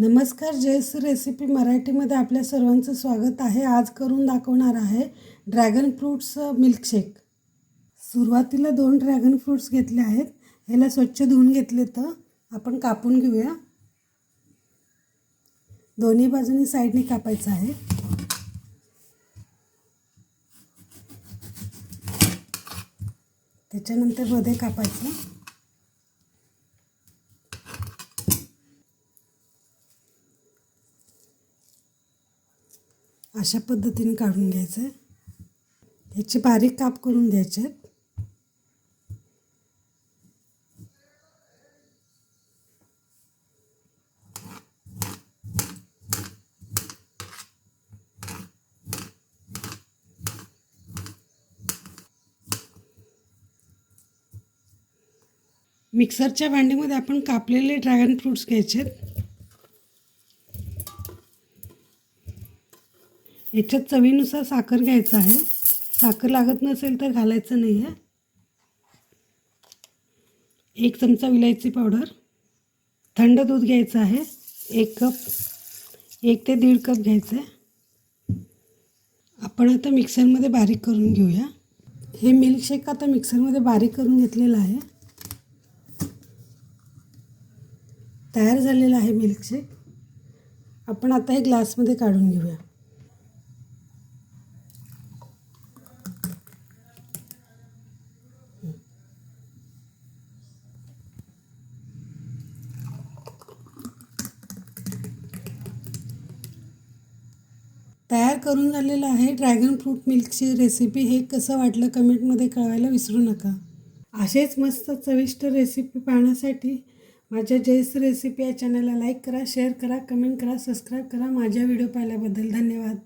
नमस्कार जयस रेसिपी मराठीमध्ये आपल्या सर्वांचं स्वागत आहे. आज करून दाखवणार आहे ड्रॅगन फ्रूट्सचं मिल्कशेक. सुरुवातीला दोन ड्रॅगन फ्रूट्स घेतले आहेत. ह्याला स्वच्छ धुवून घेतले तर आपण कापून घेऊया. दोन्ही बाजूनी साईडने कापायचं आहे. त्याच्यानंतरमध्ये कापायचं. अशा पद्धतीने काढून घ्यायचं आहे ह्याचे बारीक काप करून घ्यायचे आहेत मिक्सरच्या भांडीमध्ये आपण कापलेले ड्रॅगन फ्रूट्स घ्यायचे याच्यात चवीनुसार साखर घ्यायचं आहे. साखर लागत नसेल तर घालायचं नाही आहे एक चमचा विलायची पावडर. थंड दूध घ्यायचं आहे. एक कप एक ते दीड कप घ्यायचं. आहे आपण आता मिक्सरमध्ये बारीक करून घेऊया. हे मिल्कशेक आता मिक्सरमध्ये बारीक करून घेतलेलं आहे. तयार झालेलं आहे मिल्कशेक. आपण आता हे ग्लासमध्ये काढून घेऊया तयार करून झालेलं आहे. ड्रॅगन फ्रूट मिल्कची रेसिपी हे कसं वाटलं कमेंटमध्ये कळवायला विसरू नका. असेच मस्त चविष्ट रेसिपी पाहण्यासाठी माझ्या जयस रेसिपी या चॅनलला लाईक करा शेअर करा कमेंट करा सबस्क्राईब करा. माझ्या व्हिडिओ पाहिल्याबद्दल धन्यवाद.